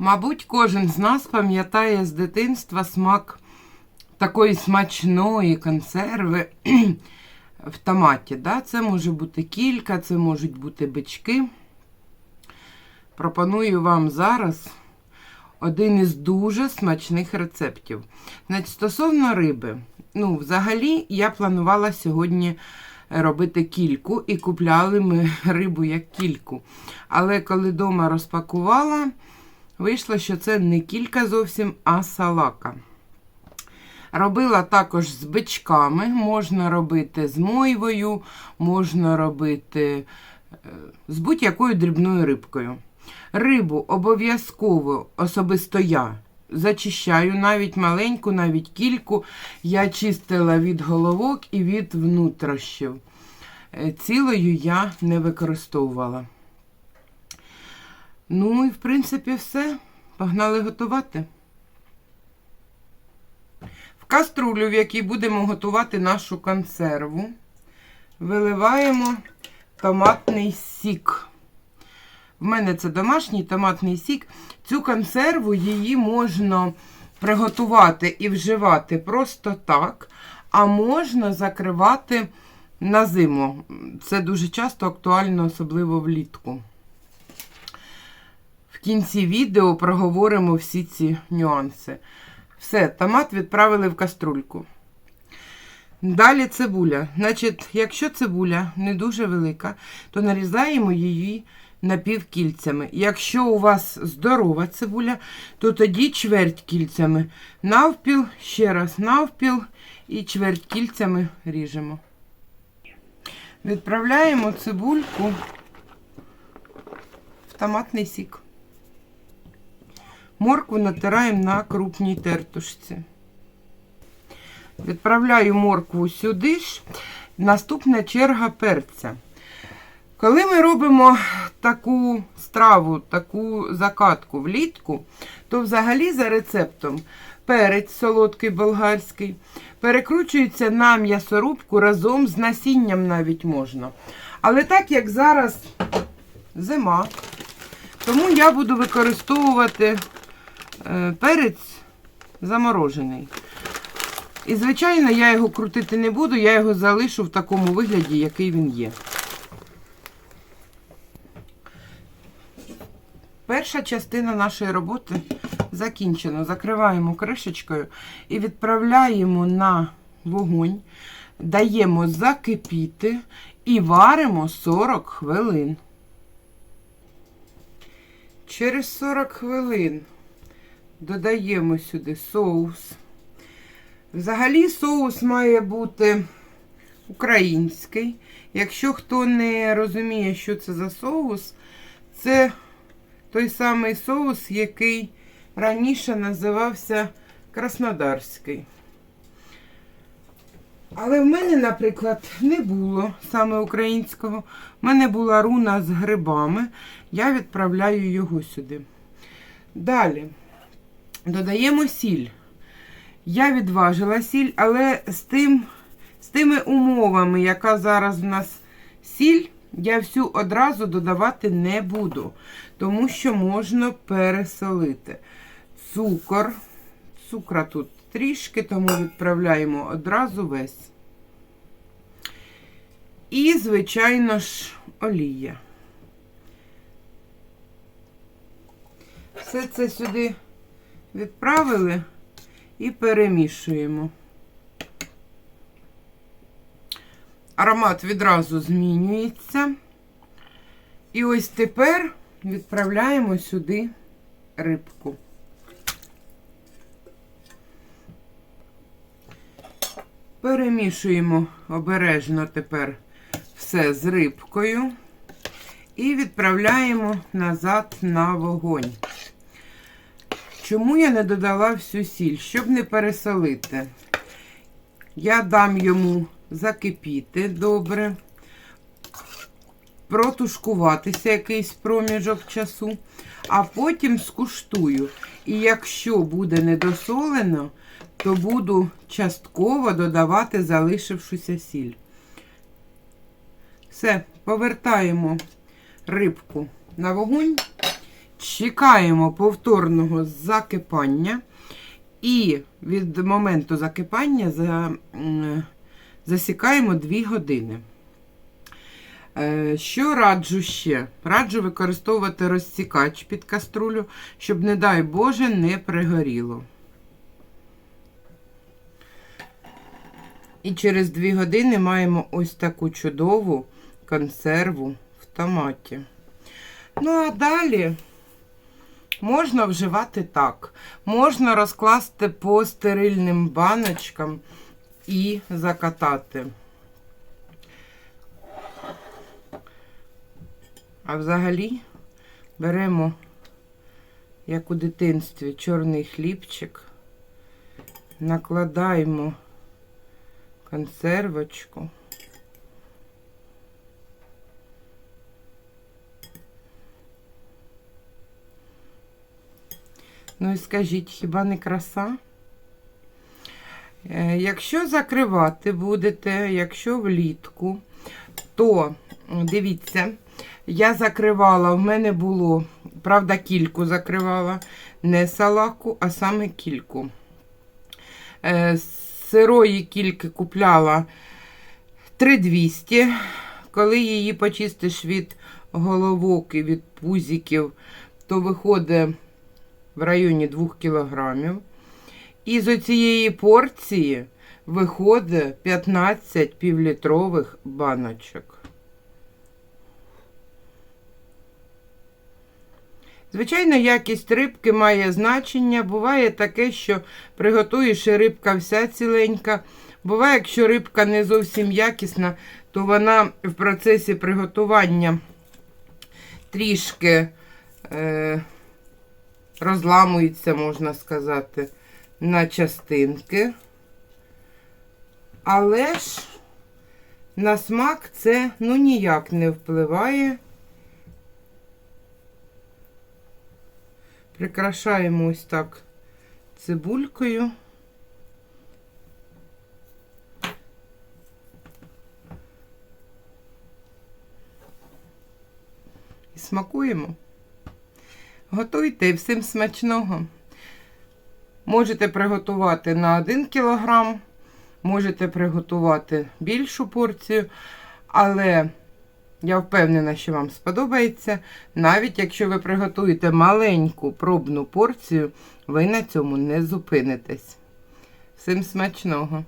Мабуть, кожен з нас пам'ятає з дитинства смак такої смачної консерви в томаті. Да? Це може бути кілька, це можуть бути бички. Пропоную вам зараз один із дуже смачних рецептів. Значить, стосовно риби, ну, взагалі, я планувала сьогодні робити кільку і купляли ми рибу як кільку. Але коли вдома розпакувала, вийшло, що це не кілька зовсім, а салака. Робила також з бичками, можна робити з мойвою, можна робити е, з будь-якою дрібною рибкою. Рибу обов'язково особисто я зачищаю, навіть маленьку, навіть кільку. Я чистила від головок і від внутрішнів. Е, Цілою я не використовувала. Ну і в принципі все. Погнали готувати. В каструлю, в якій будемо готувати нашу консерву, виливаємо томатний сік. В мене це домашній томатний сік. Цю консерву її можна приготувати і вживати просто так, а можна закривати на зиму. Це дуже часто актуально, особливо влітку. В кінці відео проговоримо всі ці нюанси. Все, томат відправили в каструльку. Далі цибуля. Значить, якщо цибуля не дуже велика, то нарізаємо її напівкільцями. Якщо у вас здорова цибуля, то тоді чверть кільцями. Навпіл, ще раз навпіл і чверть кільцями ріжемо. Відправляємо цибульку в томатний сік. Моркву натираємо на крупній тертушці. Відправляю моркву сюди ж. Наступна черга перця. Коли ми робимо таку страву, таку закатку влітку, то взагалі за рецептом перець солодкий болгарський перекручується на м'ясорубку разом з насінням навіть можна. Але так як зараз зима, тому я буду використовувати перець заморожений. І, звичайно, я його крутити не буду, я його залишу в такому вигляді, який він є. Перша частина нашої роботи закінчена. Закриваємо кришечкою і відправляємо на вогонь, даємо закипіти і варимо 40 хвилин. Через 40 хвилин додаємо сюди соус. Взагалі соус має бути український. Якщо хто не розуміє, що це за соус, це той самий соус, який раніше називався Краснодарський. Але в мене, наприклад, не було саме українського. В мене була руна з грибами. Я відправляю його сюди. Далі додаємо сіль. Я відважила сіль, але з, тим, з тими умовами, яка зараз в нас сіль, я всю одразу додавати не буду, тому що можна пересолити. Цукор. Цукра тут трішки, тому відправляємо одразу весь. І, звичайно ж, олія. Все це сюди відправили і перемішуємо. Аромат відразу змінюється. І ось тепер відправляємо сюди рибку. Перемішуємо обережно тепер все з рибкою і відправляємо назад на вогонь. Чому я не додала всю сіль? Щоб не пересолити. Я дам йому закипіти добре, протушкуватися якийсь проміжок часу, а потім скуштую. І якщо буде недосолено, то буду частково додавати залишившуся сіль. Все, повертаємо рибку на вогонь Чекаємо повторного закипання. І від моменту закипання за, засікаємо 2 години. Е, Що раджу ще? Раджу використовувати розсікач під каструлю, щоб, не дай Боже, не пригоріло. І через 2 години маємо ось таку чудову консерву в томаті. Ну, а далі можна вживати так. Можна розкласти по стерильним баночкам і закатати. А взагалі беремо, як у дитинстві, чорний хлібчик, накладаємо консервочку. Ну і скажіть, хіба не краса? Е, Якщо закривати будете, якщо влітку, то дивіться, я закривала, в мене було, правда, кільку закривала, не салаку, а саме кільку. Е, Сирої кільки купляла 3200. Коли її почистиш від головок і від пузиків, то виходить в районі 2 кілограмів. І з оцієї порції виходить 15 півлітрових баночок. Звичайно, якість рибки має значення. Буває таке, що приготуєш і рибка вся ціленька. Буває, якщо рибка не зовсім якісна, то вона в процесі приготування трішки е, розламується, можна сказати, на частинки. Але ж на смак це ну ніяк не впливає. Прикрашаємо ось так цибулькою. І смакуємо. Готуйте і всім смачного. Можете приготувати на 1 кг, можете приготувати більшу порцію, але я впевнена, що вам сподобається. Навіть якщо ви приготуєте маленьку пробну порцію, ви на цьому не зупинитесь. Всім смачного!